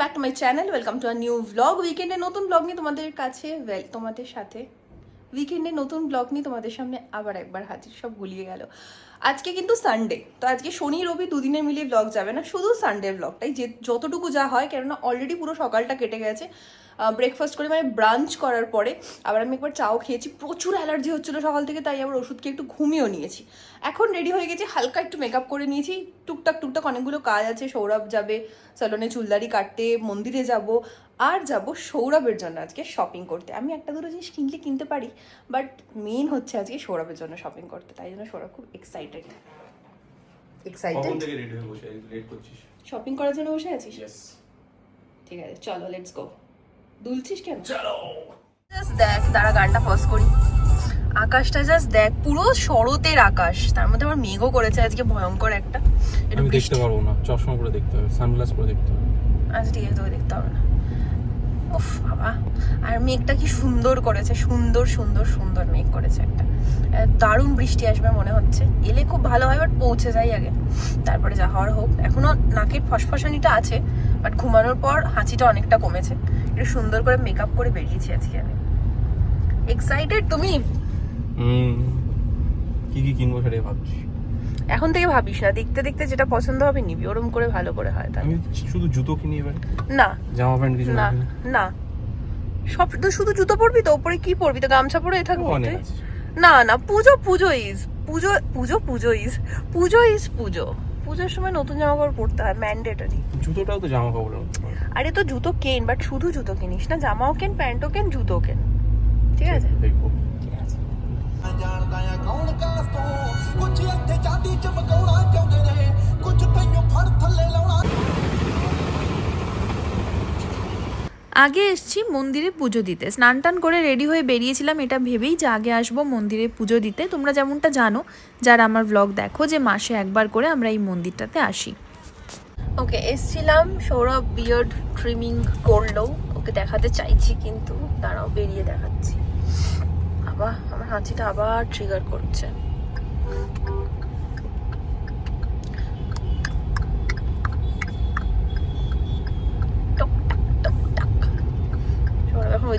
Back to my channel welcome to our new vlog উইকেন্ডে নতুন blog নিয়ে তোমাদের কাছে ওয়েল তোমাদের সাথে। উইকেন্ডে নতুন ব্লগ নিয়ে তোমাদের সামনে আবার একবার হাজির, সব গুলিয়ে গেল। আজকে কিন্তু সানডে তো আজকে শনি, রবি দুদিনে মিলিয়ে ব্লগ যাবে না, শুধু সানডে ব্লগটাই যে যতটুকু যা হয়, কেননা অলরেডি পুরো সকালটা কেটে গেছে। ব্রেকফাস্ট করে মানে ব্রাঞ্চ করার পরে আবার আমি একবার চাও খেয়েছি প্রচুর অ্যালার্জি হচ্ছিল সকাল থেকে তাই আবার ওষুধ খেয়ে একটু ঘুমিয়েও নিয়েছি। এখন রেডি হয়ে গেছি হালকা একটু মেকআপ করে নিয়েছি টুকটাক টুকটাক অনেকগুলো কাজ আছে সৌরভ যাবে স্যালনে চুলদারি কাটতে মন্দিরে যাব আর যাব সৌরভের জন্য আজকে শপিং করতে। আমি একটা দুটো জিনিস কিনলে কিনতে পারি বাট মেন হচ্ছে আজকে সৌরভের জন্য শপিং করতে তাই জন্য সৌরভ খুব এক্সাইটেড এক্সাইটেড শপিং করার জন্য বসে আছিস? ঠিক আছে চলো লেটস গো দুলছিস কেন? চলো। জাস্ট দেখ দাঁড়া গানটা পজ করি। আকাশটা জাস্ট দেখ পুরো শরতের আকাশ। তার মধ্যে আমার মেঘও করেছে আজকে ভয়ঙ্কর একটা। আমি দেখতে পারব না চশমা পরে দেখতে হবে সানগ্লাস পরে দেখতে হবে। আচ্ছা ঠিক আছে তোকে দেখতে হবে না। উফ, বাবা। আর মেঘটা কি সুন্দর করেছে, সুন্দর সুন্দর সুন্দর মেঘ করেছে একটা। দারুণ বৃষ্টি আসবে মনে হচ্ছে। এলে খুব ভালো হয় বাট পৌঁছে যাই আগে। তারপরে যা হওয়ার হোক। এখনও নাকের ফসফসানিটা আছে বাট ঘুমানোর পর হাঁচিটা অনেকটা কমেছে। একটু সুন্দর করে মেকআপ করে বেরিয়েছি আজকে আমি। এক্সাইটেড তুমি? কি কি কিনবো সেটাই ভাবছি। এখন থেকে ভাবিস না দেখতে দেখতে যেটা পছন্দ হবে নিবি ওরম করে ভালো করে হয় তাহলে। আমি শুধু জুতো কিনি এবার? না। জামা প্যান্ট কিছু না না সব তো শুধু জুতো পরবি তো ওপরে কি পরবি? তো গামছা পরে থাকব না না পুজো পুজো is Puja Puja Puja is Puja is পুজো। পুজোর সময় নতুন জামা কাপড় পরতে হয় ম্যান্ডেটরি জুতোটাও তো জামা কাপড় আরে তো জুতো কেন বাট শুধু জুতো কিনিস না জামাও কেন প্যান্টও কেন জুতো কেন। ঠিক আছে? দেখব। ਚਾਂਦੀ ਚਮਕਾਉਣਾ ਚਾਹੁੰਦੇ ਨੇ ਕੁਝ ਤੈਨੂੰ ਫੜ ਥੱਲੇ ਲਾਉਣਾ আগে এসছি মন্দিরে পুজো দিতে স্নান টান করে রেডি হয়ে বেরিয়েছিলাম এটা ভেবেই যে আগে আসবো মন্দিরে পুজো দিতে তোমরা যেমনটা জানো যারা আমার ব্লগ দেখো যে মাসে একবার করে আমরা এই মন্দিরটাতে আসি ওকে এসছিলাম সৌরভ বিয়ার্ড ট্রিমিং করলো ওকে দেখাতে চাইছি কিন্তু দাঁড়াও বেরিয়ে দেখাচ্ছি আবার আমার হাঁচিটা আবার ট্রিগার করছে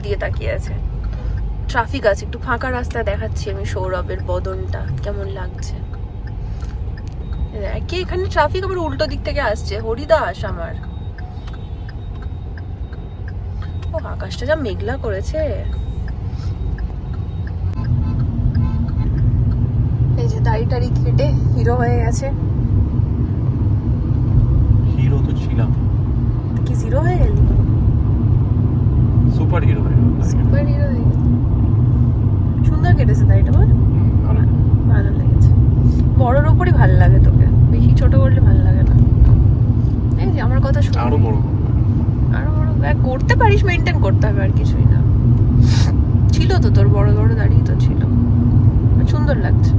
দিকে তাকিয়ে আছে। ট্রাফিক আছে একটু ফাঁকা রাস্তা দেখাচ্ছি আমি সৌরভের বদনটা কেমন লাগছে? কি এখানে ট্রাফিক আবার উল্টো দিক থেকে আসছে হরিদাস আমার। ও আকাশটা যা মেঘলা করেছে। এই যে দাড়ি টাড়ি কেটে হিরো হয়ে গেছে। হিরো তো ছিলাম। কি জিরো হয়ে গেলি? সুপার হিরো হয়ে সুপার হিরো হয়ে সুন্দর কেটেছে দাড়িটা বল? ভালো। লেগেছে। বড়োর ওপরই ভালো লাগে তোকে। বেশি ছোট করলে ভালো লাগে না। এই যে আমার কথা শুন। আরও বড়। আরও বড়। করতে পারিস মেনটেন করতে হবে আর কিছুই না। ছিল তো তোর বড় বড় দাড়ি তো ছিল। সুন্দর লাগছে।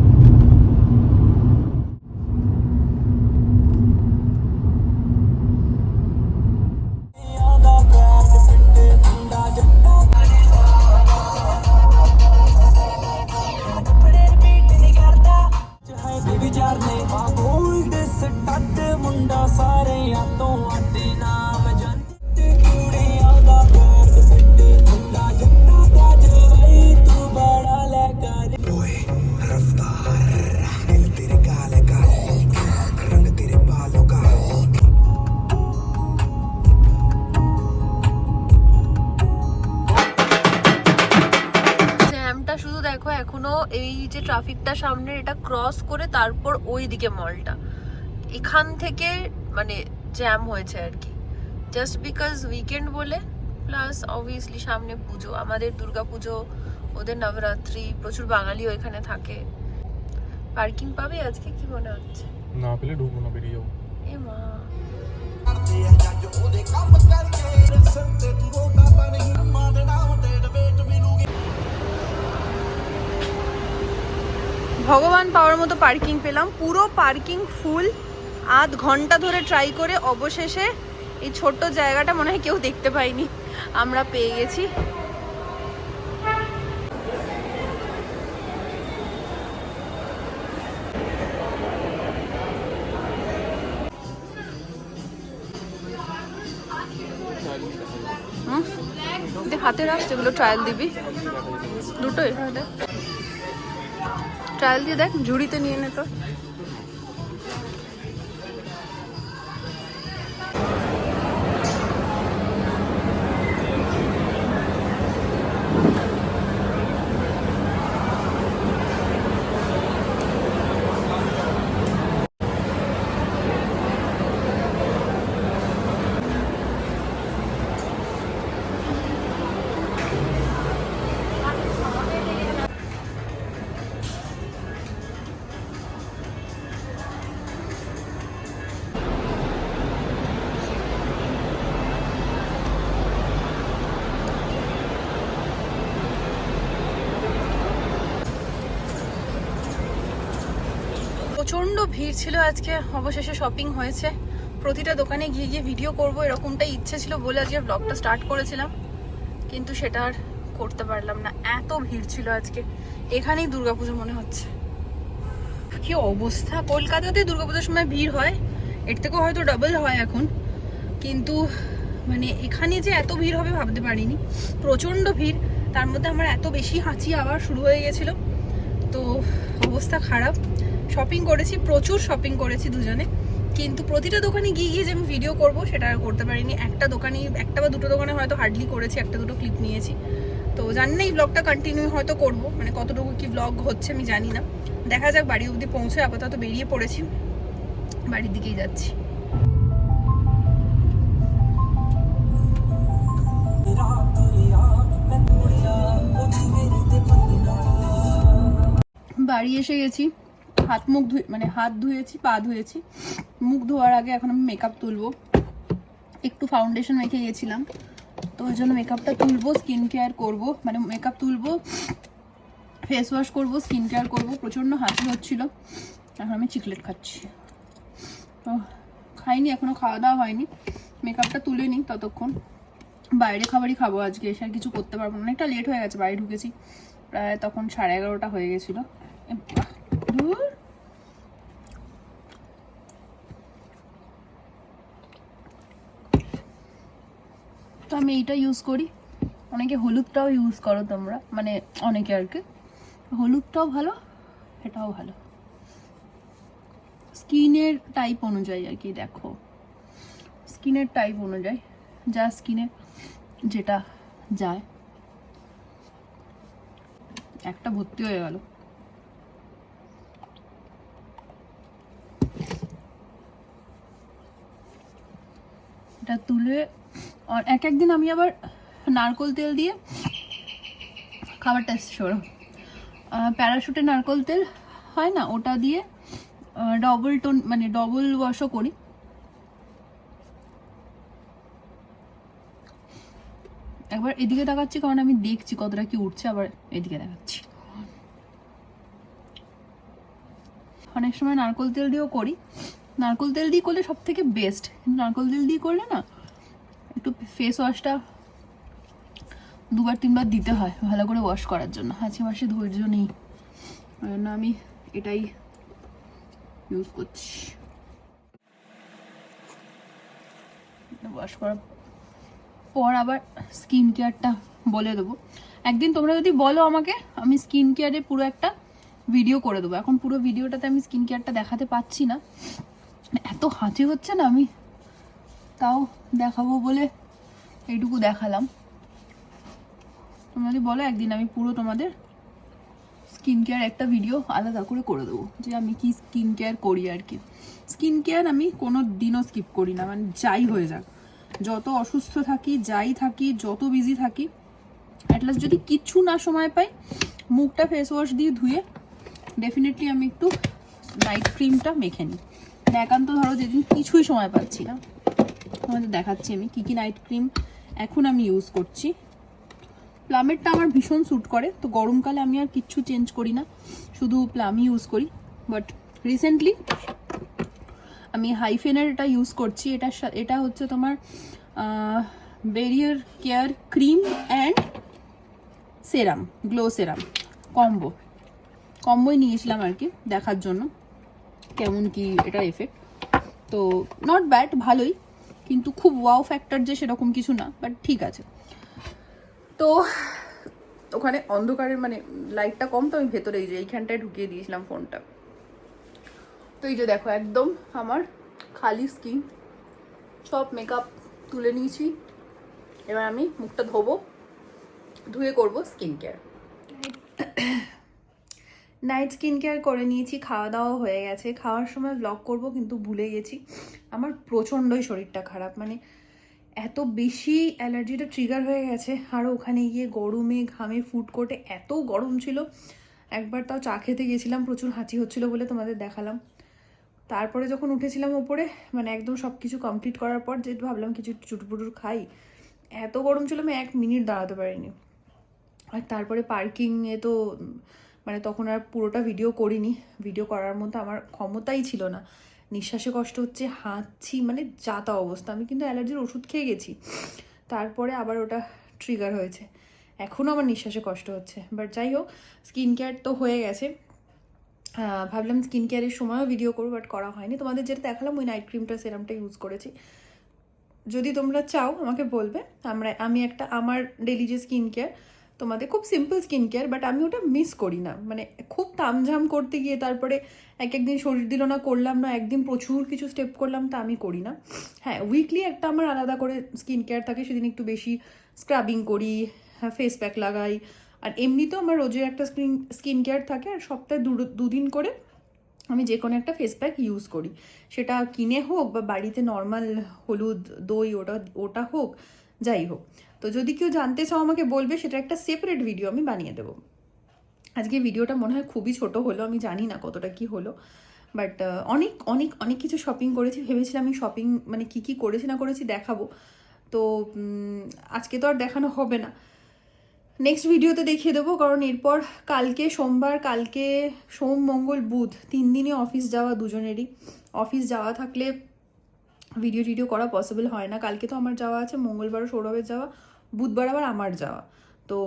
ਮੁੰਡਾ ਸਾਰਿਆਂ ਤੋਂ ਅੱਡੇ ਨਾਮ ਜੰਤੇ ਕੁੜੀਆਂ ਦਾ ਬੈਂਡ ਫਿੱਟੇ ਮੁੰਡਾ ਜੱਟਾ ਦਾ ਜਵਾਈ ਤੂੰ ਬੜਾ ਲੈ ਕਰ ਓਏ ਰਫਤਾਰ ਦਿਲ ਤੇਰੇ ਗਾਲ ਕਾ ਰੰਗ ਤੇਰੇ ਬਾਲੋਂ ਕਾ জ্যামটা শুধু দেখো এখনও এই যে ট্রাফিকটা সামনের এটা ক্রস করে তারপর ওই দিকে মলটা এখান থেকে মানে জ্যাম হয়েছে আর কি। জাস্ট বিকজ উইকেন্ড বলে প্লাস অবভিয়াসলি সামনে পুজো আমাদের দুর্গা পুজো ওদের নবরাত্রি প্রচুর বাঙালিও এখানে থাকে। পার্কিং পাবে আজকে কি মনে হচ্ছে? না পেলে ঢুকবো না বেরিয়ে যাব এ মা। ভগবান পাওয়ার মতো পার্কিং পেলাম। পুরো পার্কিং ফুল আধ ঘণ্টা ধরে ট্রাই করে অবশেষে এই ছোট্ট জায়গাটা মনে হয় কেউ দেখতে পাইনি আমরা পেয়ে গেছি। হাতে রাখ যেগুলো ট্রায়াল দিবি? দুটোই? ট্রায়াল দিয়ে দেখ, ঝুড়িতে নিয়ে নে তো ভিড় ছিল আজকে? অবশেষে শপিং হয়েছে। প্রতিটা দোকানে গিয়ে গিয়ে ভিডিও করব, এরকমটাই ইচ্ছে ছিল বলে আজকে ব্লগটা স্টার্ট করেছিলাম। কিন্তু সেটা আর করতে পারলাম না। এত ভিড় ছিল আজকে। এখানেই দুর্গাপুজো মনে হচ্ছে। কি অবস্থা? কলকাতাতে দুর্গাপুজোর সময় ভিড় হয়। এর থেকেও হয়তো ডাবল হয় এখন। কিন্তু মানে এখানে যে এত ভিড় হবে ভাবতে পারিনি। প্রচণ্ড ভিড়। তার মধ্যে আমার এত বেশি হাঁচি আবার শুরু হয়ে গেছিল। তো, অবস্থা খারাপ। শপিং করেছি, প্রচুর শপিং করেছি দুজনে। কিন্তু প্রতিটা দোকানে গিয়ে গিয়ে যে আমি ভিডিও করব, সেটা আর করতে পারিনি। একটা দোকানে, একটা বা দুটো দোকানে হয়তো হার্ডলি করেছি, একটা দুটো ক্লিপ নিয়েছি। তো জানি না এই ব্লগটা কন্টিনিউ হয়তো করব মানে কতটুকু কি ব্লগ হচ্ছে আমি জানি না। দেখা যাক, বাড়ি অবধি পৌঁছে আপাতত বেরিয়ে পড়েছি। বাড়ির দিকেই যাচ্ছি। বাড়ি এসে গেছি। হাত মুখ ধুয়ে মানে হাত ধুয়েছি, পা ধুয়েছি। মুখ ধোয়ার আগে এখন আমি মেকআপ তুলবো। একটু ফাউন্ডেশন মেখে গেছিলাম। তো ওই জন্য মেকআপটা তুলবো স্কিন কেয়ার করব। মানে মেকআপ তুলবো ফেস ওয়াশ করব স্কিন কেয়ার করব। প্রচণ্ড হাসি হচ্ছিল। এখন আমি চিকলেট খাচ্ছি। তো খাইনি এখনও খাওয়া দাওয়া হয়নি। মেকআপটা তুলে নিই ততক্ষণ। বাইরে খাবারই খাব আজকে, এসে আর কিছু করতে পারব না। অনেকটা লেট হয়ে গেছে, বাড়ি ঢুকেছি। প্রায় তখন সাড়ে এগারোটা হয়ে গেছিল। ধুর। তো আমি এইটা ইউজ করি। অনেকে হলুদটাও ইউজ করো তোমরা মানে অনেকে আর কি। হলুদটাও ভালো, এটাও ভালো। স্কিনের টাইপ অনুযায়ী আর কি, দেখো। স্কিনের টাইপ অনুযায়ী, যা স্কিনে যেটা যায়। একটা ভর্তি হয়ে গেল। এটা তুলে এক একদিন আমি আবার নারকোল তেল দিয়ে খাবার টেস্ট সরো প্যারাশুটে নারকোল তেল হয় না, ওটা দিয়ে ডবল টোন মানে ডবল ওয়াশও করি। একবার এদিকে তাকাচ্ছি কারণ আমি দেখছি কতটা কি উঠছে, আবার এদিকে দেখাচ্ছি। অনেক সময় নারকোল তেল দিয়েও করি। নারকোল তেল দিয়ে করলে সব থেকে বেস্ট কিন্তু নারকোল তেল দিয়ে করলে না একটু ফেস ওয়াশটা দুবার, তিনবার দিতে হয়, ভালো করে ওয়াশ করার জন্য। হাঁচি মাসে ধৈর্য নেই। ওই জন্য আমি এটাই ইউজ করছি। ওয়াশ করার পর আবার স্কিন কেয়ারটা বলে দেবো। একদিন তোমরা যদি বলো আমাকে, আমি স্কিন কেয়ারের পুরো একটা ভিডিও করে দেবো। এখন পুরো ভিডিওটাতে আমি স্কিন কেয়ারটা দেখাতে পাচ্ছি না। এত হাঁচি হচ্ছে না আমি? তাও দেখাবো বলে এইটুকু দেখালাম। যদি বলো, একদিন আমি পুরো তোমাদের স্কিন কেয়ার একটা ভিডিও আলাদা করে করে দেবো, যে আমি কি স্কিন কেয়ার করি আর কি। স্কিন কেয়ার আমি কোনো দিনও স্কিপ করি না মানে যাই হয়ে যাক। যত অসুস্থ থাকি, যাই থাকি, যত বিজি থাকি অ্যাটলাস্ট যদি কিচ্ছু না সময় পাই, মুখটা ফেস ওয়াশ দিয়ে ধুয়ে ডেফিনেটলি আমি একটু নাইট ক্রিমটা মেখে নিই। একান্ত ধরো যেদিন কিছুই সময় পাচ্ছি না। তোমাদের দেখাচ্ছি আমি, কী কী নাইট ক্রিম এখন আমি ইউজ করছি। প্লামেরটা আমার ভীষণ স্যুট করে, তো গরমকালে আমি আর কিচ্ছু চেঞ্জ করি না, শুধু প্লামই ইউজ করি। বাট রিসেন্টলি আমি হাইফেনের এটা ইউজ করছি, এটা এটা হচ্ছে তোমার barrier care cream and serum glow serum combo কম্বোই নিয়েছিলাম আর কি, দেখার জন্য, কেমন কি এটা এফেক্ট তো নট ব্যাড ভালোই। কিন্তু খুব ওয়াও ফ্যাক্টর যে সেরকম কিছু না বাট ঠিক আছে। তো ওখানে অন্ধকারের মানে লাইটটা কম, তো আমি ভেতরে এই যে এইখানটায় ঢুকিয়ে দিয়েছিলাম ফোনটা তো এই যে দেখো, একদম আমার খালি স্কিন সব মেকআপ তুলে নিয়েছি। এবার আমি মুখটা ধোবো, ধুয়ে করব skin care night skin care করে নিয়েছি খাওয়া দাওয়া হয়ে গেছে। খাওয়ার সময় ব্লগ করব, কিন্তু ভুলে গেছি। আমার প্রচণ্ডই শরীরটা খারাপ মানে এত বেশি অ্যালার্জিটা ট্রিগার হয়ে গেছে। আরও ওখানে গিয়ে গরমে ঘামে ফুড কোর্টে এত গরম ছিল। একবার তাও চা খেতে গেছিলাম, প্রচুর হাঁচি হচ্ছিল বলে তোমাদের দেখালাম। তারপরে যখন উঠেছিলাম ওপরে মানে একদম সব কিছু কমপ্লিট করার পর, যে ভাবলাম কিছু চুটপুটুর খাই। এত গরম ছিল, আমি এক মিনিট দাঁড়াতে পারিনি। আর তারপরে পার্কিংয়ে তো মানে তখন আর পুরোটা ভিডিও করিনি। ভিডিও করার মতো আমার ক্ষমতাই ছিল না। নিঃশ্বাসে কষ্ট হচ্ছে হাঁচছি মানে যাতা অবস্থা। আমি কিন্তু অ্যালার্জির ওষুধ খেয়ে গেছি। তারপরে আবার ওটা ট্রিগার হয়েছে। এখনও আমার নিঃশ্বাসে কষ্ট হচ্ছে। বাট যাই হোক স্কিন কেয়ার তো হয়ে গেছে। ভাবলাম স্কিন কেয়ারের সময়ও ভিডিও করব বাট করা হয়নি। তোমাদের যেটা দেখালাম, ওই নাইট ক্রিমটা সেরামটা ইউজ করেছি। যদি তোমরা চাও, আমাকে বলবে। আমরা, আমি একটা, আমার ডেলি যে স্কিন কেয়ার তোমাদের খুব সিম্পল স্কিন কেয়ার বাট আমি ওটা মিস করি না। মানে খুব তামঝাম করতে গিয়ে তারপরে এক একদিন শরীর দিল না, করলাম না, একদিন প্রচুর কিছু স্টেপ করলাম, তা আমি করি না। হ্যাঁ উইকলি একটা আমার আলাদা করে স্কিন কেয়ার থাকে, সেদিন একটু বেশি স্ক্রাবিং করি ফেস প্যাক লাগাই। আর এমনিতেও আমার রোজের একটা স্কিন স্কিন কেয়ার থাকে, আর সপ্তাহে দু- দুদিন করে আমি যে কোনো একটা ফেস প্যাক ইউজ করি। সেটা কিনে হোক বা বাড়িতে নর্মাল হলুদ দই ওটা ওটা হোক, যাই হোক। তো যদি কেউ জানতে চাও আমাকে বলবে সেটা একটা সেপারেট ভিডিও আমি বানিয়ে দেবো। আজকে ভিডিওটা মনে হয় খুবই ছোট হলো, আমি জানি না কতটা কি হলো। বাট অনেক অনেক অনেক কিছু শপিং করেছি, ভেবেছিলাম আমি শপিং মানে কি কি করেছি না করেছি দেখাবো। তো আজকে তো আর দেখানো হবে না। নেক্সট ভিডিওতে দেখিয়ে দেবো, কারণ এরপর কালকে সোমবার, কালকে সোম, মঙ্গল, বুধ, তিন দিনই অফিস যাওয়া দুজনেরই। অফিস যাওয়া থাকলে ভিডিও টিডিও করা পসিবল হয় না। কালকে তো আমার যাওয়া আছে, মঙ্গলবারও সৌরভের যাওয়া, বুধবার আবার আমার যাওয়া। তো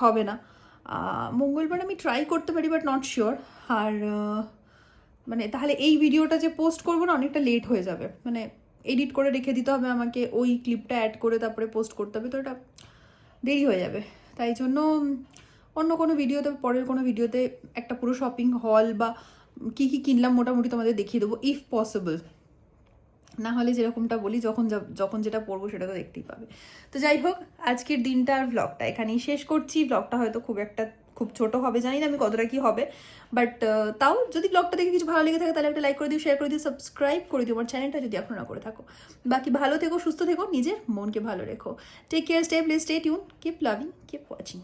হবে না। মঙ্গলবার আমি ট্রাই করতে পারি বাট নট শিওর আর মানে তাহলে এই ভিডিওটা যে পোস্ট করব না, অনেকটা লেট হয়ে যাবে। মানে এডিট করে রেখে দিতে হবে আমাকে, ওই ক্লিপটা অ্যাড করে তারপরে পোস্ট করতে হবে, তো এটা দেরি হয়ে যাবে। তাই জন্য অন্য কোনো ভিডিওতে, পরের কোনো ভিডিওতে একটা পুরো শপিং হল বা কী কী কিনলাম মোটামুটি তোমাদের দেখিয়ে দেবো ইফ পসিবল না হলে যেরকমটা বলি, যখন যখন যেটা পড়ব সেটা তো দেখতেই পাবে। তো যাই হোক, আজকের দিনটা আর ব্লগটা এখানেই শেষ করছি। ব্লগটা হয়তো খুব একটা, খুব ছোট হবে, জানি না আমি কতটা কি হবে। বাট তাও যদি ব্লগটা দেখে কিছু ভালো লেগে থাকে, তাহলে একটা লাইক করে দিও শেয়ার করে দিও সাবস্ক্রাইব করে দিও আমার চ্যানেলটা যদি এখনও না করে থাকো। বাকি ভালো থেকো, সুস্থ থেকো, নিজের মনকে ভালো রেখো। Take care stay please stay tune keep loving keep watching